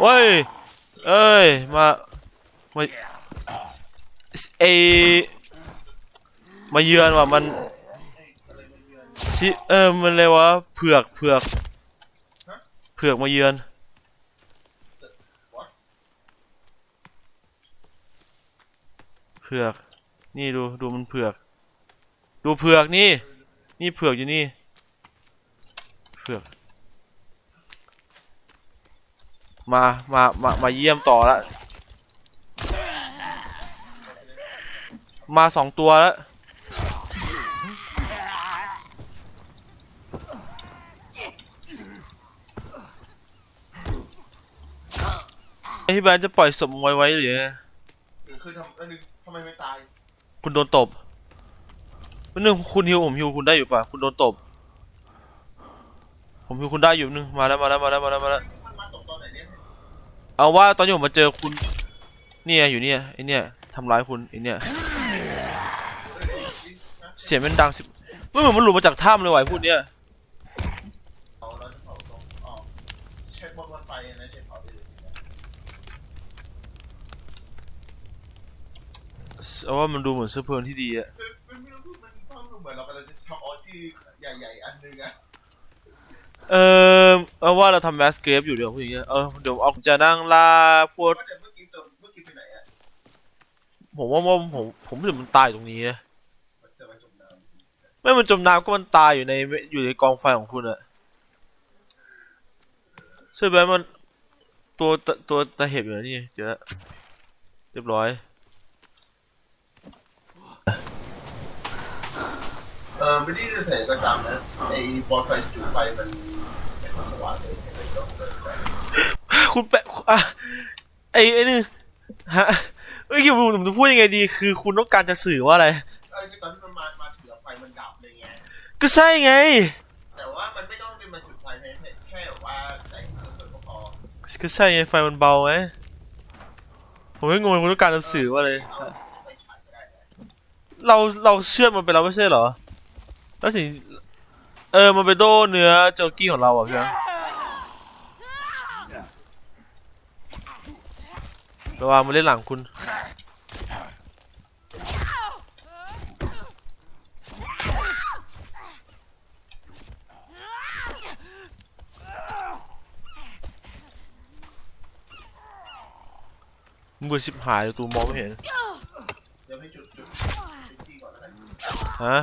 เว้ย เอ้ย มามาเอมาเยือนว่ะมันชิเออมันเลยวะเผือกเผือกเผือกมาเยือนเผือกนี่ดูดูมันเผือก ดูเผือกนี่ นี่เผือกอยู่นี่ เผือก มามามามาเยี่ยมต่อแล้วมาสองตัวแล้วไอ้พี่แบนจะปล่อยศพไว้ไว้หรือไงคือทำเออนึงทำไมไม่ตาย คุณโดนตบวันนึงคุณฮิวผมฮิวคุณได้อยู่ป่ะ คุณโดนตบ ผมฮิวคุณได้อยู่นึง มาแล้วมาแล้วมาแล้วมาแล้วมาแล้ว เอาว่าตอนที่ผมมาเจอคุณ เนี่ยอยู่เนี่ยไอเนี่ยทำร้ายคุณไอเนี่ยเสียงมันดังสิไม่เหมือนมันหลุดมาจากถ้ำเลยว่ะไอ้พูดเนี่ยเอาเราจะเผาตรงอ๋อเช็คบนวันไฟนะเช็คเผาไปเลยเอาว่ามันดูเหมือนเสื้อเพลิงที่ดีอะคือมันไม่รู้มันต้องเหมือนเรากำลังจะทำออจี้ใหญ่ๆอันนึงอะเออ เอาว่าเราทำแมสเกฟอยู่เดี๋ยวพูดอย่างเงี้ยเออเดี๋ยวเอาจะนั่งล่าพวกว่าแต่เมื่อกี้ตัวเมื่อกี้ไปไหนอะผมว่าว่าผมผมรู้สึกมันตายตรงนี้นะมันจะมาจมน้ำสิไม่มันจมน้ำก็มันตายอยู่ในอยู่ในกองไฟของคุณอะใช่ไหมมันตัวตตัวตาเห็บอยู่นะนี่เจอแล้วเรียบร้อย เออไม่ได้จะใส่กระจำนะไอ้บอลไฟจุดไฟมัน คุณแปะอะไอ้ไอ้นี่ฮะเอกี้ผมผมจะพูดยังไงดี คือคุณต้องการจะสื่อว่าอะไร เออตอนที่มันมา มาถึงไฟมันดับเลยไง ก็ใช่ไง แต่ว่ามันไม่ต้องเป็นมาจุดไฟแค่แค่ว่าใส่เปิดก็พอก็ใช่ไงไฟมันเบาไหมผมไม่งงคุณต้องการจะสื่อว่าอะไร เอาไฟฉายก็ได้นะเราเราเชื่อมันไปแล้วไม่ใช่เหรอ แล้วถึง เออมันไปโดเนื้อโจกี้ของเราอะพี่นะระวังมันเล่นหลังคุณมือชิบหายตูมองไม่เห็นฮะ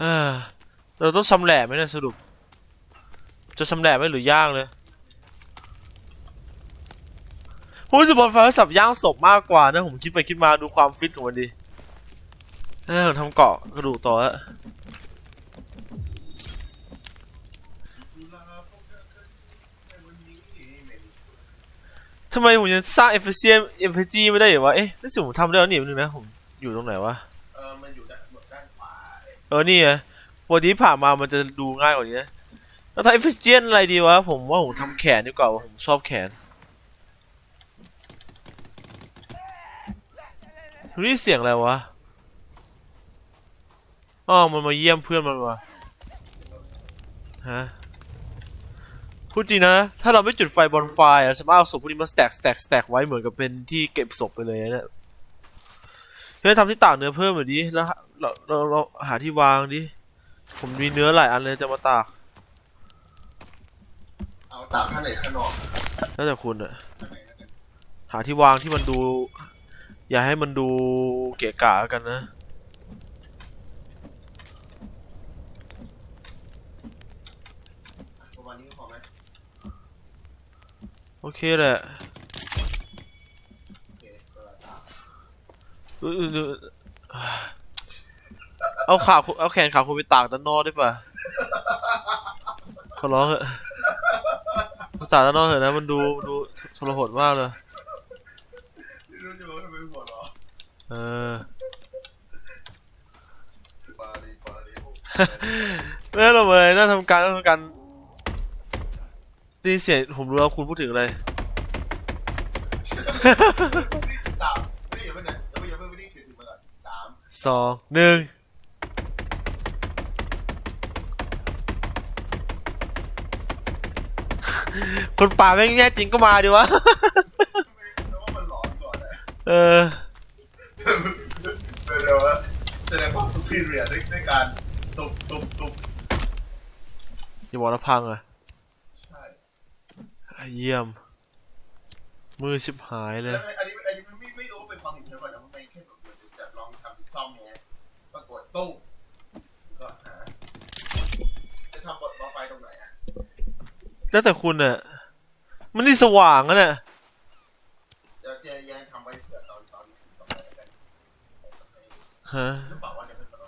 เออเราต้องชำแหละไหมเนี่ยสรุป จะชำแหละไหมหรือย่างเลยผมรู้สึกบอลไฟสับย่างศพมากกว่านะ ผมคิดไปคิดมาดูความฟิตของมันดีเออทำเกาะกระดูกต่อฮะทำไมผมยังสร้างเอฟเฟซีเอฟเฟจีไม่ได้เหรอวะ เอ๊ะรู้สึกผมทำได้แล้วนี่นึงนะ ผมอยู่ตรงไหนวะ เออมันอยู่ด้านด้านขวา เออนี่ไงวันนี้ผ่านมามันจะดูง่ายกว่านี้นะแล้วทำเอฟเฟกต์อะไรดีวะ ผมว่าผมทำแขนดีกว่าผมชอบแขนนี่เสียงอะไรวะอ๋อมันมาเยี่ยมเพื่อนมันวะฮะพูดจริงนะ ถ้าเราไม่จุดไฟบอนไฟอะสามารถเอาศพพวกนี้มาสแต็กสแต็กสแต็กไว้เหมือนกับเป็นที่เก็บศพไปเลยนะเนี่ยเฮ้ยทำที่ตากเนื้อเพิ่มหน่อยดิแล้ว เราเราเราหาที่วางดิ ผมมีเนื้อหลายอันเลยจะมาตาก เอาตากข้างในข้างนอกแล้วแต่คุณอะข้างในแล้วกันหาที่วางที่มันดู อย่าให้มันดูเกะกะกันนะ ประมาณนี้ก็พอไหมโอเคแหละโอเคก็ตาก เออเออเออ เอาขาคุณเอาแขนขาคุณไปตากด้านนอกได้ปะขอร้องเถอะไปตากด้านนอกเถอะนะ มันดูดูทรหดมากเลยไม่รู้จะบอกทำไมหัวเราะเออปาดีปาดีโอ้ไม่หรอกเลยน่าทำการน่าทำการได้ยินเสียงผมรู้ว่าคุณพูดถึงอะไรนี่สามไม่ได้อย่าเพิ่งนะอย่าเพิ่งอย่าเพิ่งไม่ได้ถือถือมาก่อนสาม สองหนึ่ง คนป่าแม่งแน่จริงก็มาดิวะแล้วว่ามันหลออะเออเดี๋ยวว่าแสดงความสุพีเรียด้วยด้วยการตุบตุบตุบอย่าบอกนะพังอะใช่เยี่ยม มือชิบหายเลยแล้วอันนี้อันนี้ไม่ไม่รู้ว่าเป็นความผิดเธอก่อนนะมันเป็นแค่แบบเหมือนจะลองทำซ่อมไงปรากฏตู้ก็หาจะทำบทบอไฟตรงไหนอะแล้วแต่คุณอะ มันนี่สว่างอะเนี่ยเดี๋ยวจะยังทำไว้เผื่อตอนตอนตอนไหนกันฮะรือเปล่าว่าจะเป็นแบบ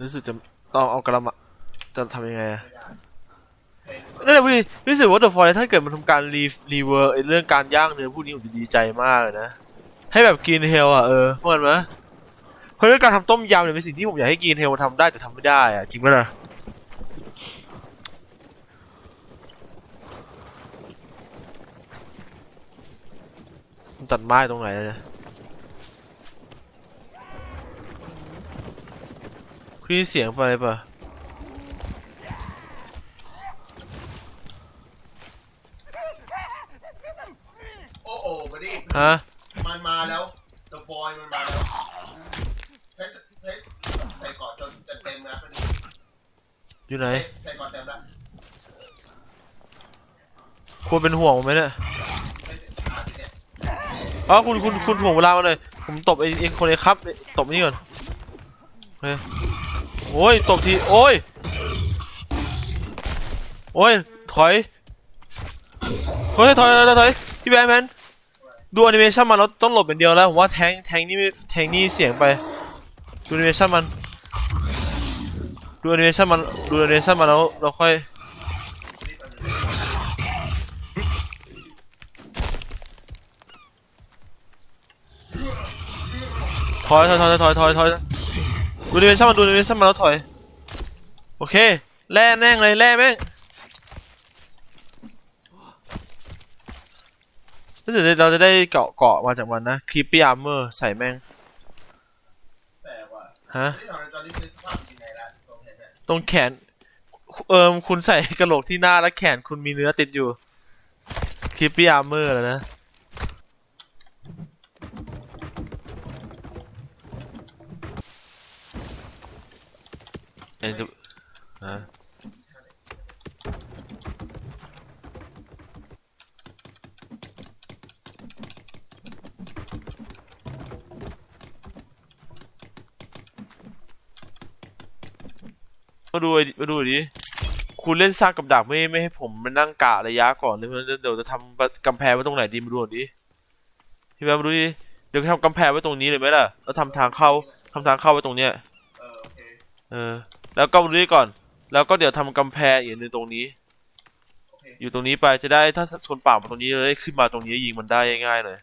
รู้สึกจะต้องเอากระมังจะทำยังไงอะไม่ได้นั่นแหละพี่รู้สึกว่าเดอะฟอยถ้าเกิดมันทำการรีรีเวอร์เรื่องการย่างเนื้อพวกนี้ผมจะดีใจมากเลยนะ ให้แบบกินเฮลอะเออเหมือนไหมเพราะเรื่องการทำต้มยำเนี่ยเป็นสิ่งที่ผมอยากให้กินเฮลทำได้แต่ทำไม่ได้อะจริงไหมล่ะ ตัดไม้ตรงไหนอะเนี่ยคุณได้ยินเสียงไปปะโอ้โอ้มาดิฮะมันมาแล้ว The Boy มันมาแล้วเพสเพสใส่เกาะจนจะเต็มแล้วมันอยู่ไหน ใส่เกาะเต็มแล้วควรเป็นห่วงผมไหมเนี่ย อ๋อคุณคุณคุณถ่วงเวลามาเลย ผมตบไอ้เองคนไอ้ครับ ตบนี่ก่อนเฮ้ยโอ้ยตบที โอ้ย โอ้ย ถอย เฮ้ย ถอย ถอย ถอยถอยพี่แบทแมนดูแอนิเมชันมันเราต้องหลบอย่างเดียวแล้ว ผมว่าแทงแทงนี่แทงนี่เสียงไป ดูแอนิเมชันมัน ดูแอนิเมชันมัน ดูแอนิเมชันมันแล้วเราค่อย รีบอันนี้ ถอยถอยถอยถอยถอยถอยดูแอนิเมชันมันดูแอนิเมชันมันแล้วถอย โอเค แล่แน่งเลยแล่แม่งรู้สึกเราจะได้เกาะเกาะมาจากมันนะคลิปปี้อาร์เมอร์ใส่แม่งแต่ว่าฮะที่ตอนตอนนี้เป็นสภาพยังไงล่ะตรงเห็นไหมตรงแขน เอิมคุณใส่กระโหลกที่หน้าและแขนคุณมีเนื้อติดอยู่คลิปปี้อาร์เมอร์แล้วนะ เอ็นจะฮะมาดูไอมาดูดิ คุณเล่นสร้างกับดักไม่ไม่ให้ผมมานั่งกะระยะก่อนเลยมันเดี๋ยวจะทำกำแพงไว้ตรงไหนดีมาดูดิพี่แบมมาดูดิ เดี๋ยวทำกำแพงไว้ตรงนี้เลยไหมล่ะ แล้วทำทางเข้าทำทางเข้าไว้ตรงเนี้ย เออโอเคเออ แล้วก็ดูนี่ก่อน แล้วก็เดี๋ยวทำกำแพงอีกหนึ่งตรงนี้โอเคอยู่ตรงนี้ไปจะได้ถ้าชนป่ามาตรงนี้เลยขึ้นมาตรงนี้ยิงมันได้ง่ายๆเลย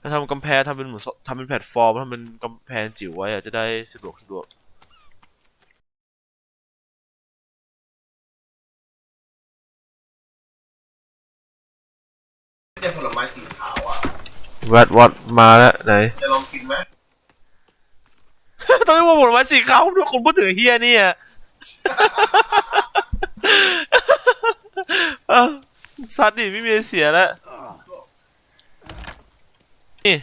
ถ้าทำกำแพงทำเป็นเหมือนทำเป็นแพลตฟอร์มทำเป็นกำแพงจิ๋วไว้อะจะได้สะดวกสะดวกไม่ใช่ผลไม้สีขาวอะวัดวัดมาแล้วไหน จะลองกินไหม ต้องเรียกว่าผลไม้สีขาวด้วยคนพูดถึงเฮียเนี่ยเอ้าซัดดิไม่มีเสียแล้วนี่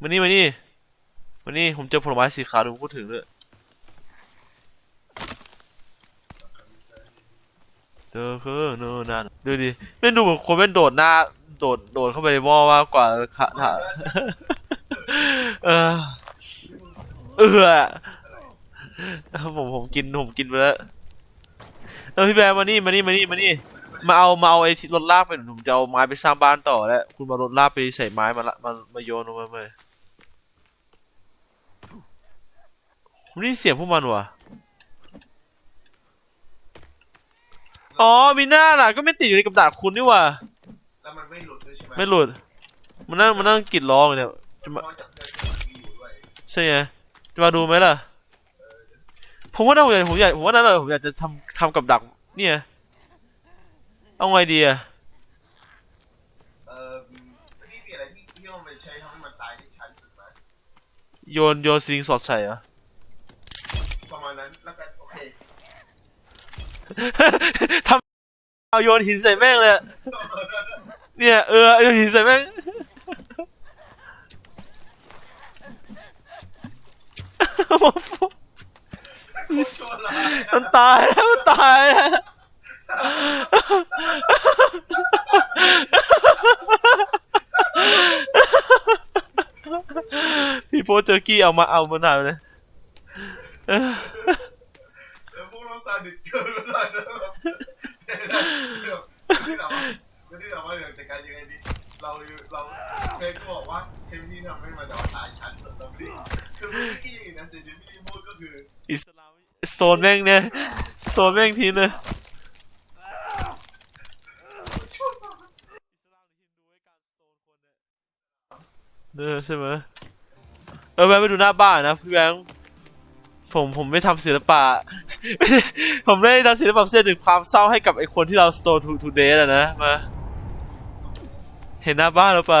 มานี่มานี่มานี่ผมเจอผลไม้สีขาวที่ผมพูดถึงด้วยเจอคือโน่นนั่นดูดิไม่ดูเหมือนคนเป็นโดดหน้า โดดโดดเข้าไปในหม้อมากกว่าขาถาเออ เออผมผมกินผมกินไปแล้วเออพี่แบร์มานี่มานี่มานี่มานี่มาเอามาเอาไอ้ที่รถลากไปผมจะเอาไม้ไปสร้างบ้านต่อแล้วคุณมารถลากไปใส่ไม้มาละมามาโยนลงมาเลยผมได้ยินเสียงพวกมันว่ะอ๋อมีหน้าล่ะก็ไม่ติดอยู่ในกับดักคุณนี่ว่ะแล้วมันไม่หลุดด้วยใช่ไหมไม่หลุดมันนั่งมันนั่งกรีดร้องอยู่เนี่ยจะมาเพราะจากเพื่อนที่อยู่ด้วยใช่ไง จะมาดูไหมล่ะ ผมว่าน่าผมอยากผมอยากผมว่าน่าเลยผมอยากจะทำทำกับดัก เนี่ย เอาไงดีอะเออพี่มีอะไรที่ที่มันเป็นใช้ทำให้มันตายได้ช้าที่สุดไหมโยนโยนสลิงสอดใส่เหรอะประมาณนั้นแล้วกันโอเคทเอาโยนหินใส่แม่งเลยอะเนี่ยเออโยนหินใส่แม่ง โชว์ลายมันตายแล้วมันตายแล้วพี่โป๊เจอกี้เอามาเอามาหน่อยเลยแล้วพวกเราซาดิสเกินไปหน่อยนะแบบเดี๋ยวที่เราที่เราว่าเดี๋ยวจัดการยังไงดีเราเราเคก็บอกว่าใช้วิธีทำให้มันจะมาตายชันสุดแล้วไม่ได้ คือเมื่อกี้นะสิ่งที่พี่พูดก็คืออิสลามสโตนแม่งเนี่ยสโตนแม่งทีเลยเออใช่ไหมเออแวะไปดูหน้าบ้านนะพี่แบงค์ผมผมไม่ทำศิลปะ ผมไม่ได้ทำศิลปะเพื่อถึงความเศร้าให้กับไอ้คนที่เราสโตนทูทูเดย์อะนะมา เห็นหน้าบ้านหรือเปล่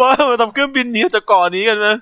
ว่ามาทำเครื่องบินนี้จะกเกาะนี้กันนะ